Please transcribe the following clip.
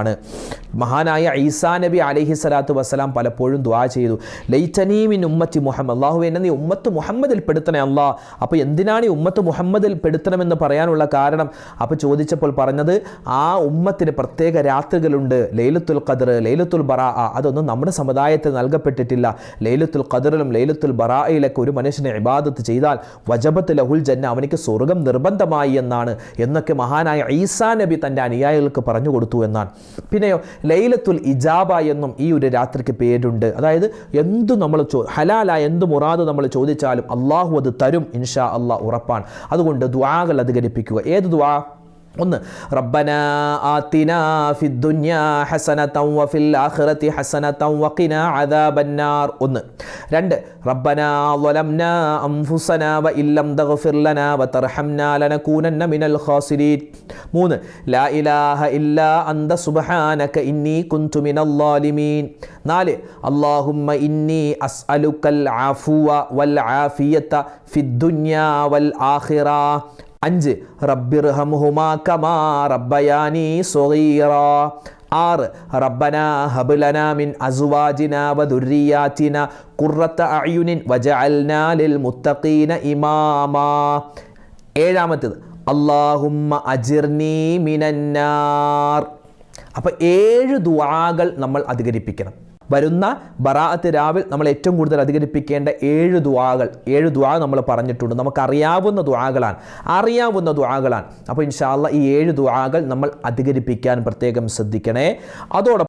ആണ്. മഹാനായ ഈസാ നബി അലഹി സ്വലാത്തു വസ്സലാം പലപ്പോഴും ദ്വാ ചെയ്തു. ലൈറ്റനീമിൻ ഉമ്മത്തി മുഹമ്മദ്. അള്ളാഹു എന്നെ നീ ഉമ്മത്ത് മുഹമ്മദിൽ പെടുത്തണേ അള്ളാഹ് അപ്പോൾ എന്തിനാണ് ഈ ഉമ്മത്ത് മുഹമ്മദിൽ പെടുത്തണമെന്ന് പറയാനുള്ള കാരണം? അപ്പോൾ ചോദിച്ചപ്പോൾ പറഞ്ഞത് ആ ഉമ്മത്തിന് പ്രത്യേക രാത്രികളുണ്ട്. ലൈലത്തുൽ ഖദർ ലൈലത്തുൽ ബറാ അതൊന്നും നമ്മുടെ സമുദായത്തിൽ നൽകപ്പെട്ടിട്ടില്ല. ലൈലത്തുൽ ഖദറിലും ലൈലത്തുൽ ബറായിലൊക്കെ ഒരു മനുഷ്യനെ ഇബാദത്ത് ചെയ്താൽ വജബത്ത് ലഹുൽ ജന്ന അവനിക്ക് സ്വർഗം നിർബന്ധമായി എന്നാണ്. എന്നൊക്കെ മഹാനായ ഈസാ നബി തന്റെ അനുയായികൾക്ക് പറഞ്ഞു കൊടുത്തു എന്നാണ്. പിന്നെയോ ലൈലത്തുൽ ഇജാബ എന്നും ഈ ഒരു രാത്രിക്ക് പേരുണ്ട്. അതായത് എന്തു നമ്മൾ ചോ ഹലാലായ എന്ത് മുറാദ് നമ്മൾ ചോദിച്ചാലും അള്ളാഹു അത് തരും ഇൻഷാ അള്ളാഹ് ഉറപ്പാണ്. അതുകൊണ്ട് ദ്വാകൾ അധികരിപ്പിക്കുക. ഏത് ദ്വാ ഒന്ന് റബ്ബന ആത്തിന ഫിദ്ദുന്യാ ഹസനതൻ വഫിൽ ആഖിറതി ഹസനതൻ വഖിന അദാബന്നാർ. ഒന്ന് രണ്ട് റബ്ബന ളലംനാ അൻഫുസന വഇല്ലം തഗ്ഫിർ ലനാ വതർഹംനാ ലനകൂനന്ന മിനൽ ഖാസിരീൻ. മൂന്ന് ലാ ഇലാഹ ഇല്ലാ അന്ത സുബ്ഹാനക ഇന്നി കുൻതു മിനൽ ളാലിമീൻ. നാല് അല്ലാഹുമ്മ ഇന്നി അസ്അലുക്കൽ ആഫുവ വൽ ആഫിയത ഫിദ്ദുന്യാ വൽ ആഖിറ. അഞ്ച് റബ്ബിർഹംഹുമാ കമാ റബ്ബയാനി സ്വഗീറ. ആറ് റബ്ബന ഹബ്ലന മിൻ അസുവാജിന വദുരിയാത്തിന കുറത്ത അയുനിൻ വജഅൽനാ ലിൽ മുത്തഖീന ഇമാമാ. ഏഴാമത്തേത് അല്ലാഹുമ്മ അജിർനീ മിനന്നാർ. അപ്പോൾ ഏഴ് ദുആകൾ നമ്മൾ അധികരിപ്പിക്കണം. വരുന്ന ബറാഅത്ത് രാവിൽ നമ്മൾ ഏറ്റവും കൂടുതൽ അധികരിപ്പിക്കേണ്ട ഏഴ് ദുആകൾ ഏഴ് ദുആ നമ്മൾ പറഞ്ഞിട്ടുണ്ട്. നമുക്കറിയാവുന്ന ദുആകളാണ്. അറിയാവുന്ന ദുആകളാണ്. അപ്പോൾ ഇൻഷാല്ല ഈ ഏഴ് ദുആകൾ നമ്മൾ അധികരിപ്പിക്കാൻ പ്രത്യേകം ശ്രദ്ധിക്കണേ. അതോടൊപ്പം